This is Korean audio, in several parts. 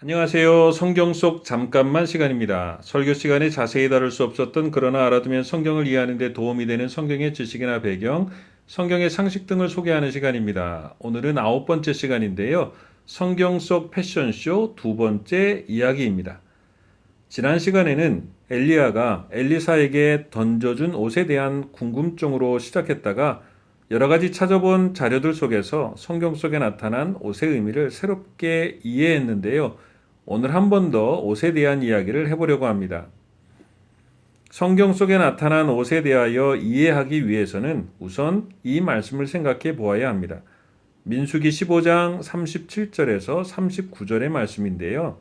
안녕하세요. 성경 속 잠깐만 시간입니다. 설교 시간에 자세히 다룰 수 없었던 그러나 알아두면 성경을 이해하는 데 도움이 되는 성경의 지식이나 배경, 성경의 상식 등을 소개하는 시간입니다. 오늘은 아홉 번째 시간인데요. 성경 속 패션쇼 두 번째 이야기입니다. 지난 시간에는 엘리야가 엘리사에게 던져준 옷에 대한 궁금증으로 시작했다가 여러 가지 찾아본 자료들 속에서 성경 속에 나타난 옷의 의미를 새롭게 이해했는데요. 오늘 한 번 더 옷에 대한 이야기를 해보려고 합니다. 성경 속에 나타난 옷에 대하여 이해하기 위해서는 우선 이 말씀을 생각해 보아야 합니다. 민수기 15장 37절에서 39절의 말씀인데요.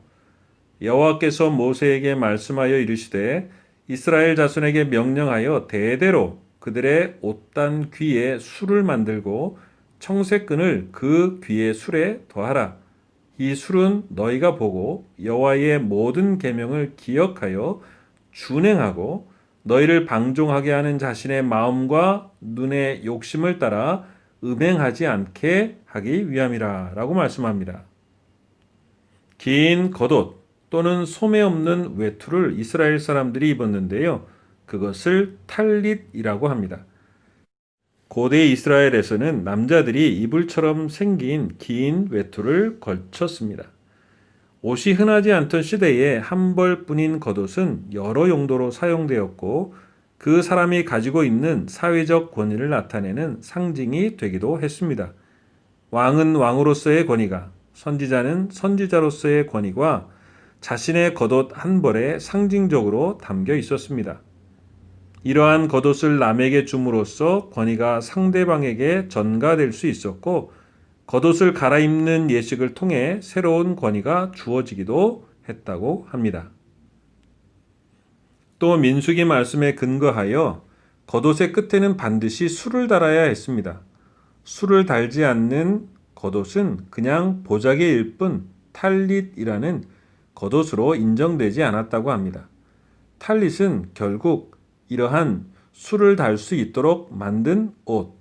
여호와께서 모세에게 말씀하여 이르시되 이스라엘 자손에게 명령하여 대대로 그들의 옷단 귀에 술을 만들고 청색끈을 그 귀의 술에 더하라. 이 술은 너희가 보고 여호와의 모든 계명을 기억하여 준행하고 너희를 방종하게 하는 자신의 마음과 눈의 욕심을 따라 음행하지 않게 하기 위함이라 라고 말씀합니다. 긴 겉옷 또는 소매 없는 외투를 이스라엘 사람들이 입었는데요. 그것을 탈릿이라고 합니다. 고대 이스라엘에서는 남자들이 이불처럼 생긴 긴 외투를 걸쳤습니다. 옷이 흔하지 않던 시대에 한 벌뿐인 겉옷은 여러 용도로 사용되었고 그 사람이 가지고 있는 사회적 권위를 나타내는 상징이 되기도 했습니다. 왕은 왕으로서의 권위가, 선지자는 선지자로서의 권위가 자신의 겉옷 한 벌에 상징적으로 담겨 있었습니다. 이러한 겉옷을 남에게 줌으로써 권위가 상대방에게 전가될 수 있었고 겉옷을 갈아입는 예식을 통해 새로운 권위가 주어지기도 했다고 합니다. 또 민수기 말씀에 근거하여 겉옷의 끝에는 반드시 술을 달아야 했습니다. 술을 달지 않는 겉옷은 그냥 보자기일 뿐 탈릿이라는 겉옷으로 인정되지 않았다고 합니다. 탈릿은 결국 이러한 술을 달수 있도록 만든 옷,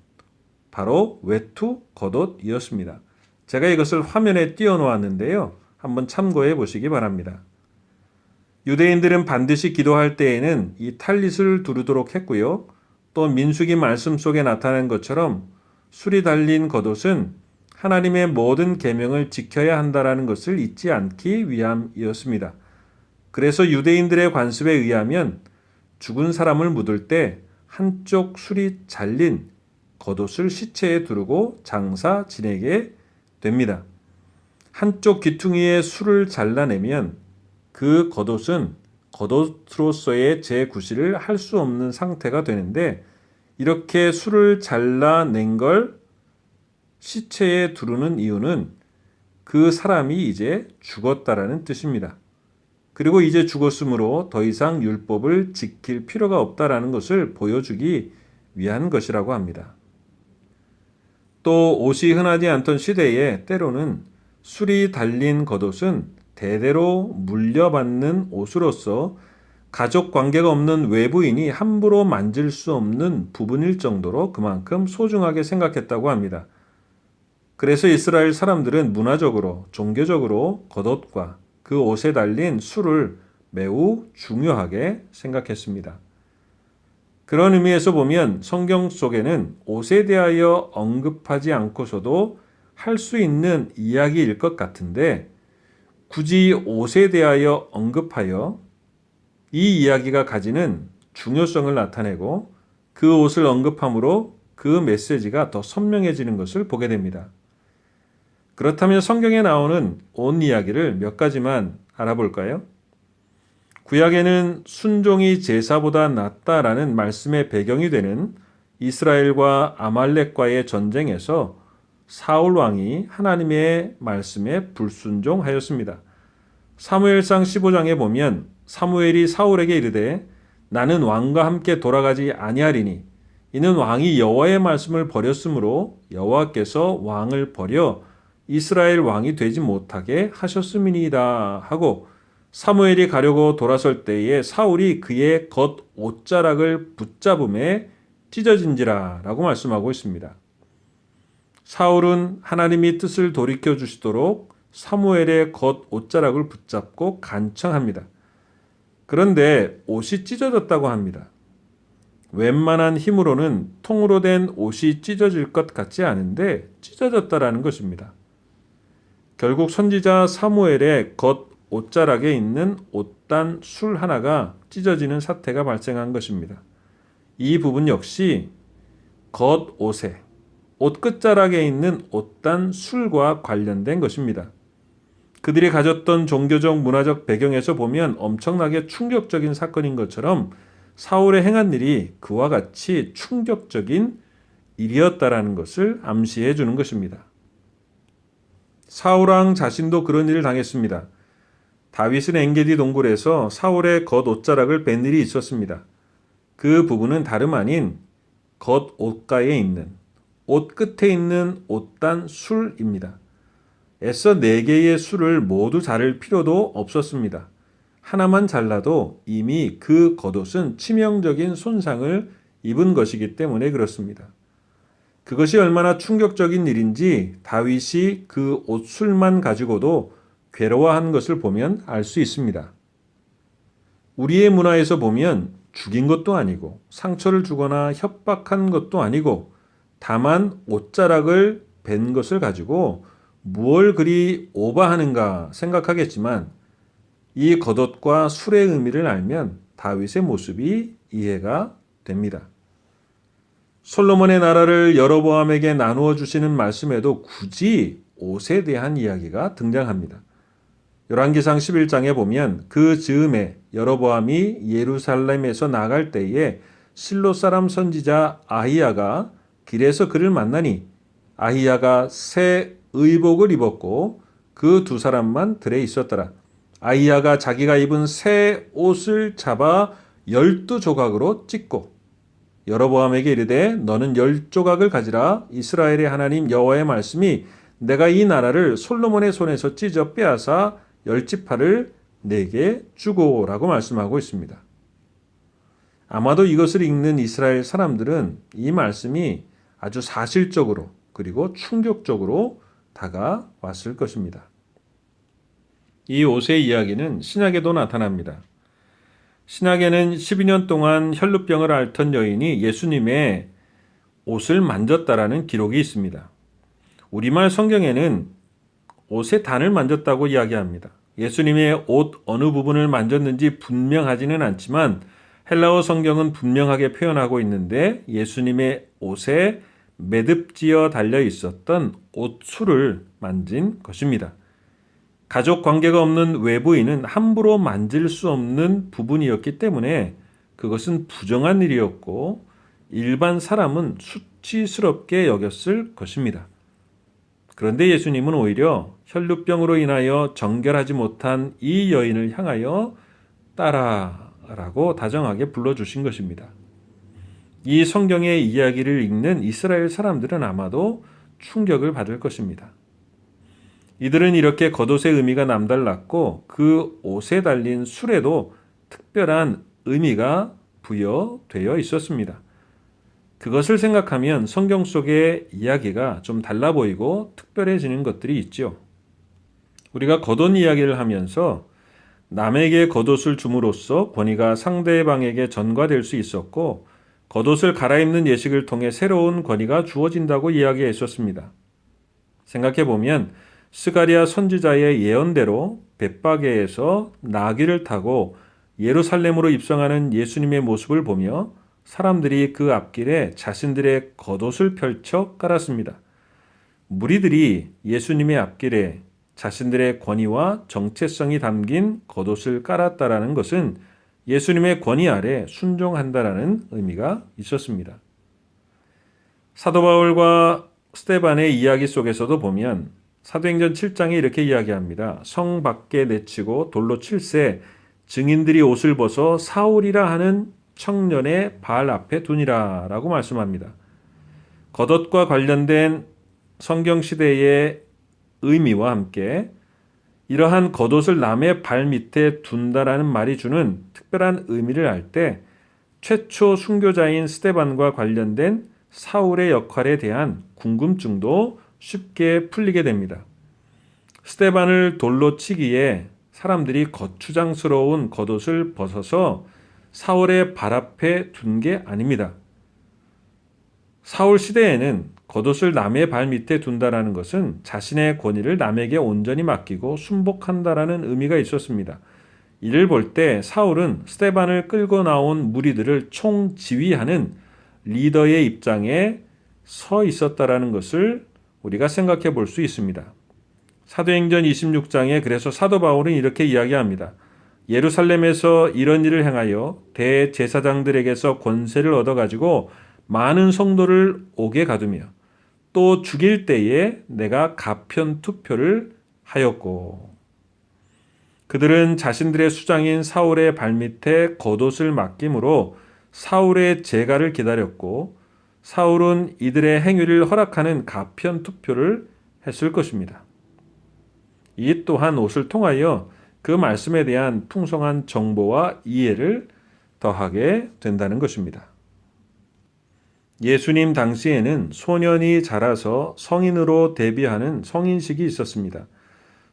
바로 외투 겉옷이었습니다. 제가 이것을 화면에 띄워 놓았는데요. 한번 참고해 보시기 바랍니다. 유대인들은 반드시 기도할 때에는 이 탈릿을 두르도록 했고요. 또 민수기 말씀 속에 나타난 것처럼 술이 달린 겉옷은 하나님의 모든 계명을 지켜야 한다라는 것을 잊지 않기 위함이었습니다. 그래서 유대인들의 관습에 의하면 죽은 사람을 묻을 때 한쪽 술이 잘린 겉옷을 시체에 두르고 장사 지내게 됩니다. 한쪽 귀퉁이에 술을 잘라내면 그 겉옷은 겉옷으로서의 재구실을 할 수 없는 상태가 되는데 이렇게 술을 잘라낸 걸 시체에 두르는 이유는 그 사람이 이제 죽었다라는 뜻입니다. 그리고 이제 죽었으므로 더 이상 율법을 지킬 필요가 없다라는 것을 보여주기 위한 것이라고 합니다. 또 옷이 흔하지 않던 시대에 때로는 술이 달린 겉옷은 대대로 물려받는 옷으로서 가족 관계가 없는 외부인이 함부로 만질 수 없는 부분일 정도로 그만큼 소중하게 생각했다고 합니다. 그래서 이스라엘 사람들은 문화적으로, 종교적으로 겉옷과 그 옷에 달린 술을 매우 중요하게 생각했습니다. 그런 의미에서 보면 성경 속에는 옷에 대하여 언급하지 않고서도 할 수 있는 이야기일 것 같은데 굳이 옷에 대하여 언급하여 이 이야기가 가지는 중요성을 나타내고 그 옷을 언급함으로 그 메시지가 더 선명해지는 것을 보게 됩니다. 그렇다면 성경에 나오는 옷 이야기를 몇 가지만 알아볼까요? 구약에는 순종이 제사보다 낫다라는 말씀의 배경이 되는 이스라엘과 아말렉과의 전쟁에서 사울 왕이 하나님의 말씀에 불순종하였습니다. 사무엘상 15장에 보면 사무엘이 사울에게 이르되 나는 왕과 함께 돌아가지 아니하리니 이는 왕이 여호와의 말씀을 버렸으므로 여호와께서 왕을 버려 이스라엘 왕이 되지 못하게 하셨음이니이다 하고 사무엘이 가려고 돌아설 때에 사울이 그의 겉 옷자락을 붙잡음에 찢어진지라 라고 말씀하고 있습니다. 사울은 하나님이 뜻을 돌이켜 주시도록 사무엘의 겉 옷자락을 붙잡고 간청합니다. 그런데 옷이 찢어졌다고 합니다. 웬만한 힘으로는 통으로 된 옷이 찢어질 것 같지 않은데 찢어졌다라는 것입니다. 결국 선지자 사무엘의 겉 옷자락에 있는 옷단 술 하나가 찢어지는 사태가 발생한 것입니다. 이 부분 역시 겉 옷에 옷 끝자락에 있는 옷단 술과 관련된 것입니다. 그들이 가졌던 종교적 문화적 배경에서 보면 엄청나게 충격적인 사건인 것처럼 사울의 행한 일이 그와 같이 충격적인 일이었다라는 것을 암시해 주는 것입니다. 사울왕 자신도 그런 일을 당했습니다. 다윗은 엥게디 동굴에서 사울의 겉 옷자락을 뺀 일이 있었습니다. 그 부분은 다름 아닌 겉 옷가에 있는 옷 끝에 있는 옷단 술입니다. 애써 네 개의 술을 모두 자를 필요도 없었습니다. 하나만 잘라도 이미 그 겉옷은 치명적인 손상을 입은 것이기 때문에 그렇습니다. 그것이 얼마나 충격적인 일인지 다윗이 그 옷술만 가지고도 괴로워한 것을 보면 알 수 있습니다. 우리의 문화에서 보면 죽인 것도 아니고 상처를 주거나 협박한 것도 아니고 다만 옷자락을 벤 것을 가지고 무얼 그리 오바하는가 생각하겠지만 이 겉옷과 술의 의미를 알면 다윗의 모습이 이해가 됩니다. 솔로몬의 나라를 여로보암에게 나누어 주시는 말씀에도 굳이 옷에 대한 이야기가 등장합니다. 열왕기상 11장에 보면 그 즈음에 여로보암이 예루살렘에서 나갈 때에 실로 사람 선지자 아히야가 길에서 그를 만나니 아히야가 새 의복을 입었고 그 두 사람만 들에 있었더라. 아이야가 자기가 입은 새 옷을 잡아 열두 조각으로 찢고 여러보암에게 이르되 너는 열 조각을 가지라 이스라엘의 하나님 여호와의 말씀이 내가 이 나라를 솔로몬의 손에서 찢어 빼앗아 열 지파를 내게 주고라고 말씀하고 있습니다. 아마도 이것을 읽는 이스라엘 사람들은 이 말씀이 아주 사실적으로 그리고 충격적으로 다가왔을 것입니다. 이 옷의 이야기는 신약에도 나타납니다. 신약에는 12년 동안 혈루병을 앓던 여인이 예수님의 옷을 만졌다라는 기록이 있습니다. 우리말 성경에는 옷의 단을 만졌다고 이야기합니다. 예수님의 옷 어느 부분을 만졌는지 분명하지는 않지만 헬라어 성경은 분명하게 표현하고 있는데 예수님의 옷에 매듭지어 달려 있었던 옷술을 만진 것입니다. 가족 관계가 없는 외부인은 함부로 만질 수 없는 부분이었기 때문에 그것은 부정한 일이었고 일반 사람은 수치스럽게 여겼을 것입니다. 그런데 예수님은 오히려 혈루병으로 인하여 정결하지 못한 이 여인을 향하여 따라라고 다정하게 불러주신 것입니다. 이 성경의 이야기를 읽는 이스라엘 사람들은 아마도 충격을 받을 것입니다. 이들은 이렇게 겉옷의 의미가 남달랐고 그 옷에 달린 술에도 특별한 의미가 부여되어 있었습니다. 그것을 생각하면 성경 속의 이야기가 좀 달라 보이고 특별해지는 것들이 있죠. 우리가 겉옷 이야기를 하면서 남에게 겉옷을 줌으로써 권위가 상대방에게 전가될 수 있었고 겉옷을 갈아입는 예식을 통해 새로운 권위가 주어진다고 이야기했었습니다. 생각해 보면 스가리아 선지자의 예언대로 벳바게에서 나귀를 타고 예루살렘으로 입성하는 예수님의 모습을 보며 사람들이 그 앞길에 자신들의 겉옷을 펼쳐 깔았습니다. 무리들이 예수님의 앞길에 자신들의 권위와 정체성이 담긴 겉옷을 깔았다라는 것은 예수님의 권위 아래 순종한다라는 의미가 있었습니다. 사도 바울과 스테반의 이야기 속에서도 보면 사도행전 7장에 이렇게 이야기합니다. 성 밖에 내치고 돌로 칠세 증인들이 옷을 벗어 사울이라 하는 청년의 발 앞에 두니라 라고 말씀합니다. 겉옷과 관련된 성경 시대의 의미와 함께 이러한 겉옷을 남의 발 밑에 둔다라는 말이 주는 특별한 의미를 알 때 최초 순교자인 스테반과 관련된 사울의 역할에 대한 궁금증도 쉽게 풀리게 됩니다. 스테반을 돌로 치기에 사람들이 거추장스러운 겉옷을 벗어서 사울의 발 앞에 둔 게 아닙니다. 사울 시대에는 겉옷을 남의 발 밑에 둔다라는 것은 자신의 권위를 남에게 온전히 맡기고 순복한다라는 의미가 있었습니다. 이를 볼 때 사울은 스테반을 끌고 나온 무리들을 총지휘하는 리더의 입장에 서 있었다라는 것을 우리가 생각해 볼 수 있습니다. 사도행전 26장에 그래서 사도 바울은 이렇게 이야기합니다. 예루살렘에서 이런 일을 행하여 대제사장들에게서 권세를 얻어가지고 많은 성도를 오게 가두며 또 죽일 때에 내가 가편 투표를 하였고 그들은 자신들의 수장인 사울의 발밑에 겉옷을 맡김으로 사울의 재가를 기다렸고 사울은 이들의 행위를 허락하는 가편 투표를 했을 것입니다. 이 또한 옷을 통하여 그 말씀에 대한 풍성한 정보와 이해를 더하게 된다는 것입니다. 예수님 당시에는 소년이 자라서 성인으로 데뷔하는 성인식이 있었습니다.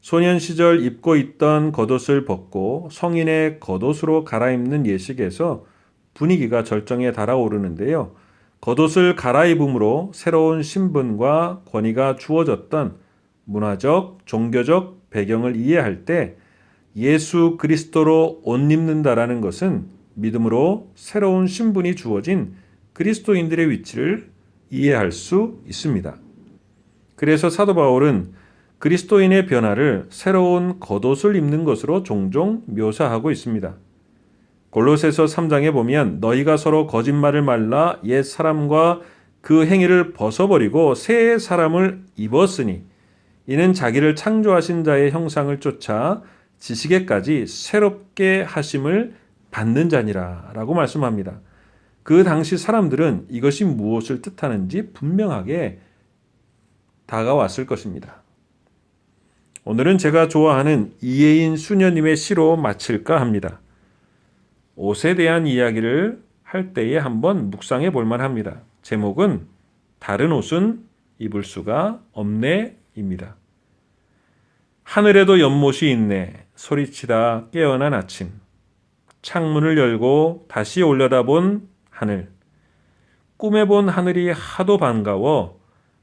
소년 시절 입고 있던 겉옷을 벗고 성인의 겉옷으로 갈아입는 예식에서 분위기가 절정에 달아오르는데요. 겉옷을 갈아입음으로 새로운 신분과 권위가 주어졌던 문화적, 종교적 배경을 이해할 때 예수 그리스도로 옷 입는다라는 것은 믿음으로 새로운 신분이 주어진 그리스도인들의 위치를 이해할 수 있습니다. 그래서 사도 바울은 그리스도인의 변화를 새로운 겉옷을 입는 것으로 종종 묘사하고 있습니다. 골로새서 3장에 보면 너희가 서로 거짓말을 말라 옛 사람과 그 행위를 벗어버리고 새 사람을 입었으니 이는 자기를 창조하신 자의 형상을 쫓아 지식에까지 새롭게 하심을 받는 자니라 라고 말씀합니다. 그 당시 사람들은 이것이 무엇을 뜻하는지 분명하게 다가왔을 것입니다. 오늘은 제가 좋아하는 이예인 수녀님의 시로 마칠까 합니다. 옷에 대한 이야기를 할 때에 한번 묵상해 볼 만합니다. 제목은 다른 옷은 입을 수가 없네입니다. 하늘에도 연못이 있네 소리치다 깨어난 아침 창문을 열고 다시 올려다본 하늘. 꿈에 본 하늘이 하도 반가워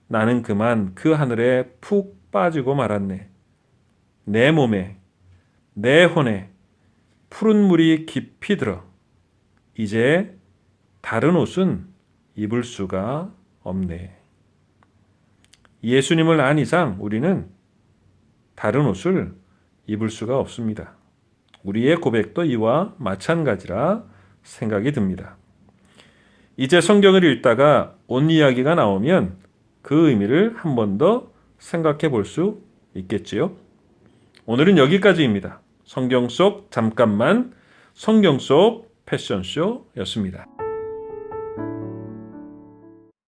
나는 그만 그 하늘에 푹 빠지고 말았네. 내 몸에, 내 혼에 푸른 물이 깊이 들어. 이제 다른 옷은 입을 수가 없네. 예수님을 안 이상 우리는 다른 옷을 입을 수가 없습니다. 우리의 고백도 이와 마찬가지라 생각이 듭니다. 이제 성경을 읽다가 옷 이야기가 나오면 그 의미를 한 번 더 생각해 볼 수 있겠지요. 오늘은 여기까지입니다. 성경 속 잠깐만 성경 속 패션쇼였습니다.